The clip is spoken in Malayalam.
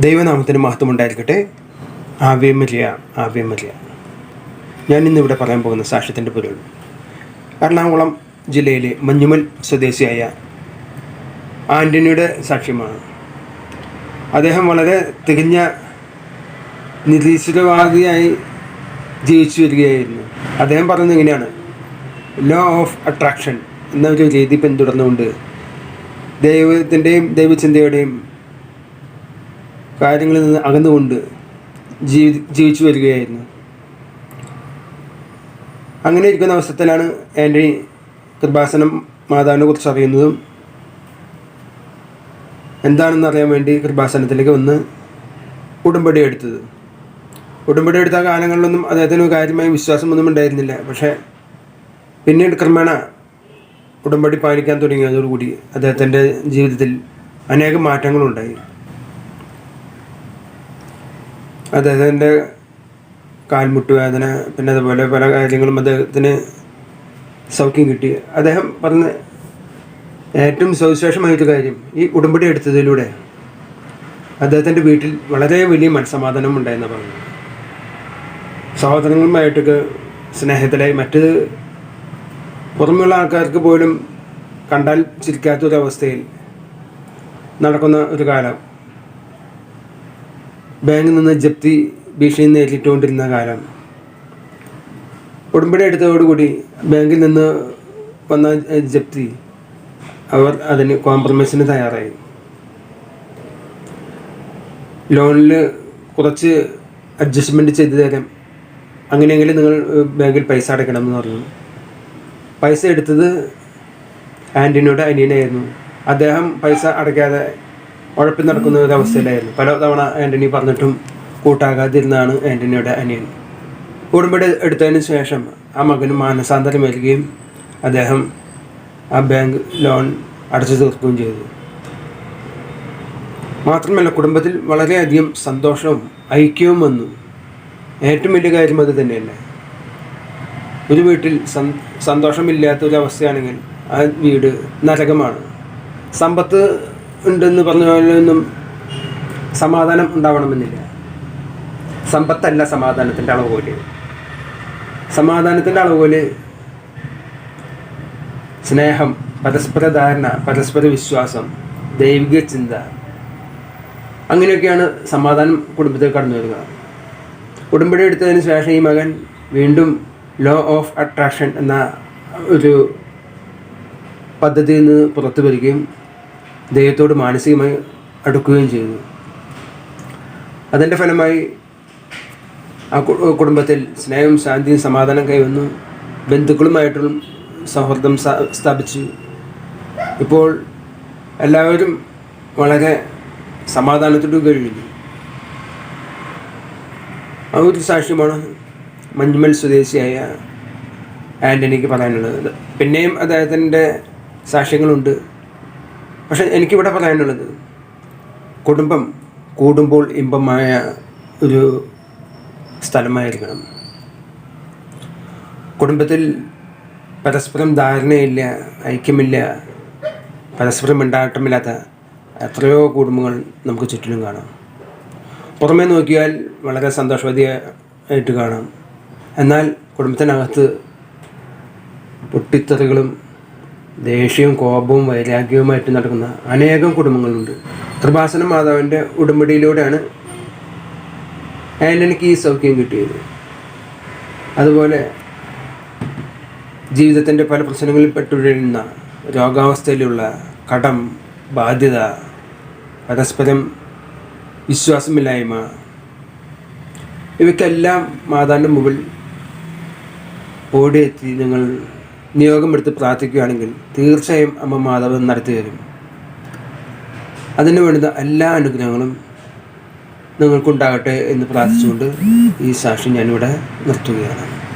ദൈവനാമത്തിന് മഹത്വം ഉണ്ടായിരിക്കട്ടെ ആവ്യമര്യ ആവ്യമര്യ ഞാൻ ഇന്നിവിടെ പറയാൻ പോകുന്ന സാക്ഷ്യത്തിന്റെ പൊരുൾ. എറണാകുളം ജില്ലയിലെ മഞ്ഞുമൽ സ്വദേശിയായ ആന്റണിയുടെ സാക്ഷ്യമാണ്. അദ്ദേഹം വളരെ തികഞ്ഞ നിരീശ്വരവാദിയായി ജീവിച്ചു വരികയായിരുന്നു. അദ്ദേഹം പറയുന്നത് ഇങ്ങനെയാണ്. ലോ ഓഫ് അട്രാക്ഷൻ എന്നൊരു രീതി പിന്തുടർന്നുകൊണ്ട് ദൈവത്തിന്റെയും ദൈവചിന്തയുടെയും കാര്യങ്ങളിൽ നിന്ന് അകന്നുകൊണ്ട് ജീവി ജീവിച്ചു വരികയായിരുന്നു. അങ്ങനെ ഇരിക്കുന്ന അവസരത്തിലാണ് ആന്റണി കൃപാസനം മാതാവിനെ കുറിച്ച് അറിയുന്നതും എന്താണെന്ന് അറിയാൻ വേണ്ടി കൃപാസനത്തിലേക്ക് വന്ന് ഉടമ്പടി എടുത്തത്. ഉടമ്പടി എടുത്ത കാലങ്ങളിലൊന്നും അദ്ദേഹത്തിന് കാര്യമായ വിശ്വാസമൊന്നും ഉണ്ടായിരുന്നില്ല. പക്ഷേ പിന്നീട് ക്രമേണ ഉടമ്പടി പാലിക്കാൻ തുടങ്ങിയതോടുകൂടി അദ്ദേഹത്തിന്റെ ജീവിതത്തിൽ അനേകം മാറ്റങ്ങളുണ്ടായി. അദ്ദേഹത്തിന്റെ കാൽമുട്ട് വേദന പിന്നെ അതുപോലെ പല കാര്യങ്ങളും അദ്ദേഹത്തിന് സൗഖ്യം കിട്ടി. അദ്ദേഹം പറഞ്ഞ ഏറ്റവും സവിശേഷമായൊരു കാര്യം ഈ ഉടമ്പടി എടുത്തതിലൂടെ അദ്ദേഹത്തിന്റെ വീട്ടിൽ വളരെ വലിയ മനസ്സമാധാനം ഉണ്ടായെന്ന് പറഞ്ഞു സഹോദരങ്ങളുമായിട്ടൊക്കെ സ്നേഹത്തിലായി മറ്റ് പുറമെയുള്ള ആൾക്കാർക്ക് പോലും കണ്ടാൽ ചിരിക്കാത്തൊരവസ്ഥയിൽ നടക്കുന്ന ഒരു കാലം. ബാങ്കിൽ നിന്ന് ജപ്തി ഭീഷണി നേരിട്ടുകൊണ്ടിരുന്ന കാലം. ഉടമ്പടി എടുത്തതോടുകൂടി ബാങ്കിൽ നിന്ന് വന്ന ജപ്തി അവർ അതിന് കോംപ്രമൈസിന് തയ്യാറായി. ലോണിൽ കുറച്ച് അഡ്ജസ്റ്റ്മെന്റ് ചെയ്തു തരാം. അങ്ങനെയെങ്കിലും നിങ്ങൾ ബാങ്കിൽ പൈസ അടയ്ക്കണം എന്ന് പറഞ്ഞു. പൈസ എടുത്തത് ആന്റണിയുടെ അനിയനായിരുന്നു. അദ്ദേഹം പൈസ അടയ്ക്കാതെ ഉഴപ്പി നടക്കുന്ന ഒരു അവസ്ഥയിലായിരുന്നു. പല തവണ ആന്റണി പറഞ്ഞിട്ടും കൂട്ടാകാതിരുന്നാണ് ആന്റണിയുടെ അനിയൻ. ഉടമ്പടി എടുത്തതിന് ശേഷം ആ മകന് മാനസാന്തരം നൽകുകയും അദ്ദേഹം ആ ബാങ്ക് ലോൺ അടച്ചു തീർക്കുകയും ചെയ്തു. മാത്രമല്ല കുടുംബത്തിൽ വളരെയധികം സന്തോഷവും ഐക്യവും വന്നു. ഏറ്റവും വലിയ കാര്യം അത് തന്നെയല്ലേ? ഒരു വീട്ടിൽ സന്തോഷമില്ലാത്ത ഒരു അവസ്ഥയാണെങ്കിൽ ആ വീട് നരകമാണ്. സമ്പത്ത് ഉണ്ടെന്ന് പറഞ്ഞാലൊന്നും സമാധാനം ഉണ്ടാവണമെന്നില്ല. സമ്പത്തല്ല സമാധാനത്തിന്റെ അളവുകോൽ സമാധാനത്തിന്റെ അളവുകോൽ സ്നേഹം പരസ്പര ധാരണ പരസ്പര വിശ്വാസം ദൈവിക ചിന്ത അങ്ങനെയൊക്കെയാണ് സമാധാനം കുടുംബത്തിൽ കടന്നു വരിക. ഉടമ്പടി എടുത്തതിന് ശേഷം ഈ മകൻ വീണ്ടും ലോ ഓഫ് അട്രാക്ഷൻ എന്ന ഒരു പദ്ധതിയിൽ നിന്ന് പുറത്തു വരികയും ദൈവത്തോട് മാനസികമായി അടുക്കുകയും ചെയ്തു. അതിന്റെ ഫലമായി ആ കുടുംബത്തിൽ സ്നേഹം ശാന്തിയും സമാധാനം കൈവന്നു. ബന്ധുക്കളുമായിട്ടും സൗഹൃദം സ്ഥാപിച്ചു. ഇപ്പോൾ എല്ലാവരും വളരെ സമാധാനത്തോട് കഴിഞ്ഞു. ആ ഒരു സാക്ഷ്യമാണ് മഞ്ഞുമൽ സ്വദേശിയായ ആന്റണിക്ക് പറയാനുള്ളത്. പിന്നെയും അദ്ദേഹത്തിന്റെ സാക്ഷ്യങ്ങളുണ്ട്. പക്ഷെ എനിക്കിവിടെ പറയാനുള്ളത് കുടുംബം കൂടുമ്പോൾ ഇമ്പമായ ഒരു സ്ഥലമായിരിക്കണം. കുടുംബത്തിൽ പരസ്പരം ധാരണയില്ല ഐക്യമില്ല പരസ്പരം മിണ്ടാട്ടമില്ലാത്ത എത്രയോ കുടുംബങ്ങൾ നമുക്ക് ചുറ്റിലും കാണാം. പുറമേ നോക്കിയാൽ വളരെ സന്തോഷവതിയായിട്ട് കാണാം. എന്നാൽ കുടുംബത്തിനകത്ത് പൊട്ടിത്തെറികളും ദേഷ്യവും കോപവും വൈരാഗ്യവുമായിട്ട് നടക്കുന്ന അനേകം കുടുംബങ്ങളുണ്ട്. കൃപാസന മാതാവിന്റെ ഉടമ്പടിയിലൂടെയാണ് ആന്റണിക്ക് ഈ സൗഖ്യം കിട്ടിയത്. അതുപോലെ ജീവിതത്തിന്റെ പല പ്രശ്നങ്ങളിൽ പെട്ടുഴയുന്ന രോഗാവസ്ഥയിലുള്ള കടം ബാധ്യത പരസ്പരം വിശ്വാസമില്ലായ്മ ഇവയ്ക്കെല്ലാം മാതാവിന്റെ മുമ്പിൽ ഓടിയെത്തി നിങ്ങൾ നിയോഗമെടുത്ത് പ്രാർത്ഥിക്കുകയാണെങ്കിൽ തീർച്ചയായും അമ്മ മാതാവ് നടത്തി തരും. അതിനു വേണ്ടുന്ന എല്ലാ അനുഗ്രഹങ്ങളും നിങ്ങൾക്കുണ്ടാകട്ടെ എന്ന് പ്രാർത്ഥിച്ചുകൊണ്ട് ഈ സാക്ഷി ഞാനിവിടെ നിർത്തുകയാണ്.